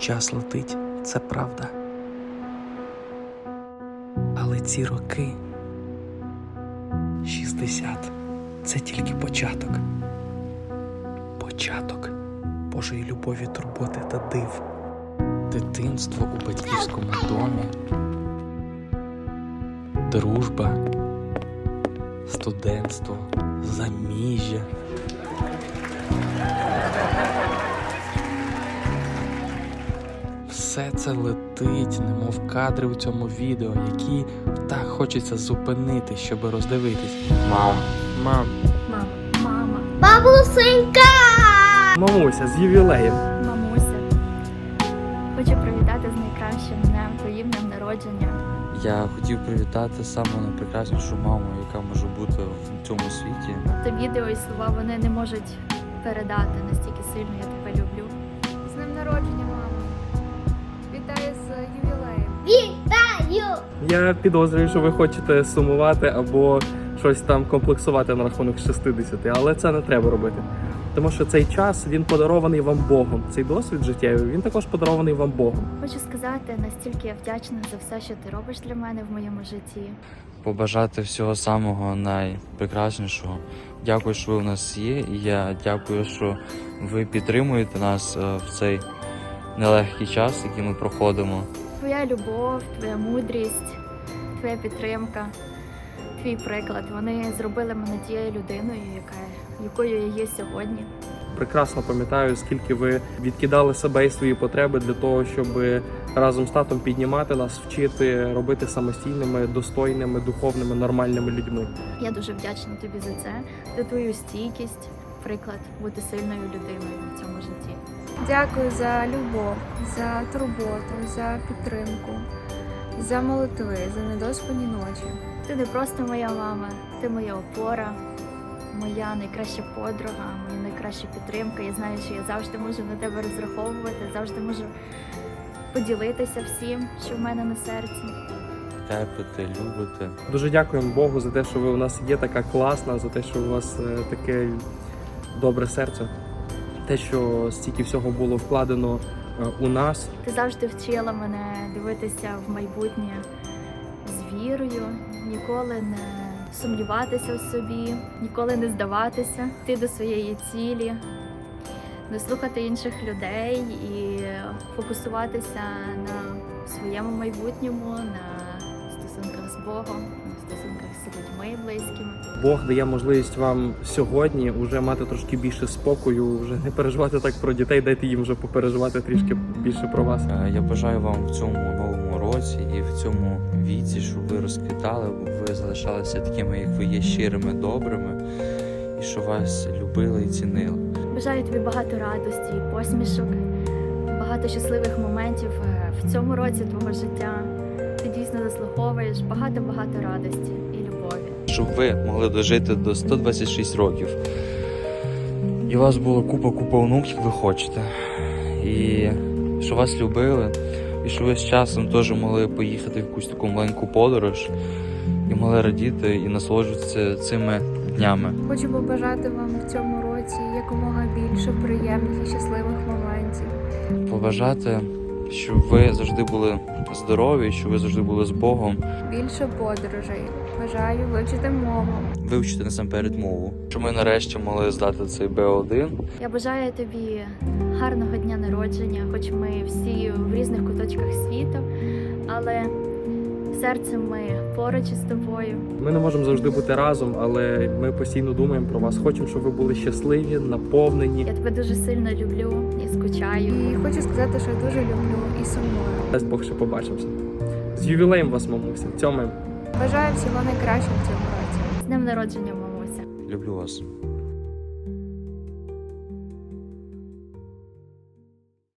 Час летить, це правда. Але ці роки 60 це тільки початок. Початок Божої любові, турботи та див. Дитинство у батьківському домі. Дружба, студентство, заміжжя. Все це летить, немов кадри у цьому відео, які так хочеться зупинити, щоб роздивитись. Мам, мам, Мама, мама, Бабусенька! мамуся, з ювілеєм. мамуся. Хочу привітати з найкращим днем, твоїм днем народження. Я хотів привітати саму найпрекраснішу маму, яка може бути в цьому світі. Це відео і слова вони не можуть передати настільки сильно я тебе люблю. Я підозрюю, що ви хочете сумувати або щось там комплексувати на рахунок 60, але це не треба робити. Тому що цей час він подарований вам Богом. Цей досвід життєвий він також подарований вам Богом. Хочу сказати, настільки я вдячна за все, що ти робиш для мене в моєму житті. Побажати всього самого найпрекраснішого. Дякую, що ви в нас є. І я дякую, що ви підтримуєте нас е, в цей нелегкий час, який ми проходимо. Твоя любов, твоя мудрість, твоя підтримка, твій приклад. Вони зробили мене тією людиною, яка якою я є сьогодні. Прекрасно пам'ятаю, скільки ви відкидали себе і свої потреби для того, щоб разом з татом піднімати нас, вчити робити самостійними, достойними, духовними, нормальними людьми. Я дуже вдячна тобі за це, за твою стійкість, приклад бути сильною людиною в цьому житті. Дякую за любов, за турботу, за підтримку, за молитви, за недоспані ночі. Ти не просто моя мама, ти моя опора, моя найкраща подруга, моя найкраща підтримка. Я знаю, що я завжди можу на тебе розраховувати, завжди можу поділитися всім, що в мене на серці. Терпите, любите. Дуже дякуємо Богу за те, що ви у нас є така класна, за те, що у вас е, таке добре серце, те, що стільки всього було вкладено е, у нас. Ти завжди вчила мене дивитися в майбутнє з вірою, ніколи не сумніватися в собі, ніколи не здаватися, йти до своєї цілі, не слухати інших людей і фокусуватися на своєму майбутньому, на стосунках з Богом, на стосунках з людьми близькими. Бог дає можливість вам сьогодні вже мати трошки більше спокою, вже не переживати так про дітей, дайте їм вже попереживати трішки більше про вас. Е, Я бажаю вам в цьому новому році і в цьому віці, щоб ви розквітали, ви залишалися такими, як ви є, щирими, добрими, і що вас любили і цінили. Бажаю тобі багато радості, і посмішок, багато щасливих моментів е, в цьому році твого життя. Ти дійсно заслуговуєш багато-багато радості і любові. щоб ви могли дожити до 126 років. І у вас було купа-купа онуків, ви хочете. І що вас любили, і що ви з часом теж могли поїхати в якусь таку маленьку подорож і могли радіти і насолоджуватися цими днями. Хочу побажати вам в цьому році якомога більше приємних і щасливих моментів. Побажати, щоб ви завжди були здорові, щоб ви завжди були з Богом, Більше подорожей. Бажаю вивчити мову. вивчити насамперед мову. Щоб ми нарешті могли здати цей Б1 Я бажаю тобі гарного дня народження, хоч ми всі в різних куточках світу, але серцем ми поруч із тобою. Ми не можемо завжди бути разом, але ми постійно думаємо про вас. Хочемо, щоб ви були щасливі, наповнені. Я тебе дуже сильно люблю і скучаю. І хочу сказати, що дуже люблю і сумую. Дасть Бог ще побачимося. З ювілеєм вас, мамуся. Цьому. Бажаю всього найкращого в цьому році. З днем народження, мамуся. люблю вас.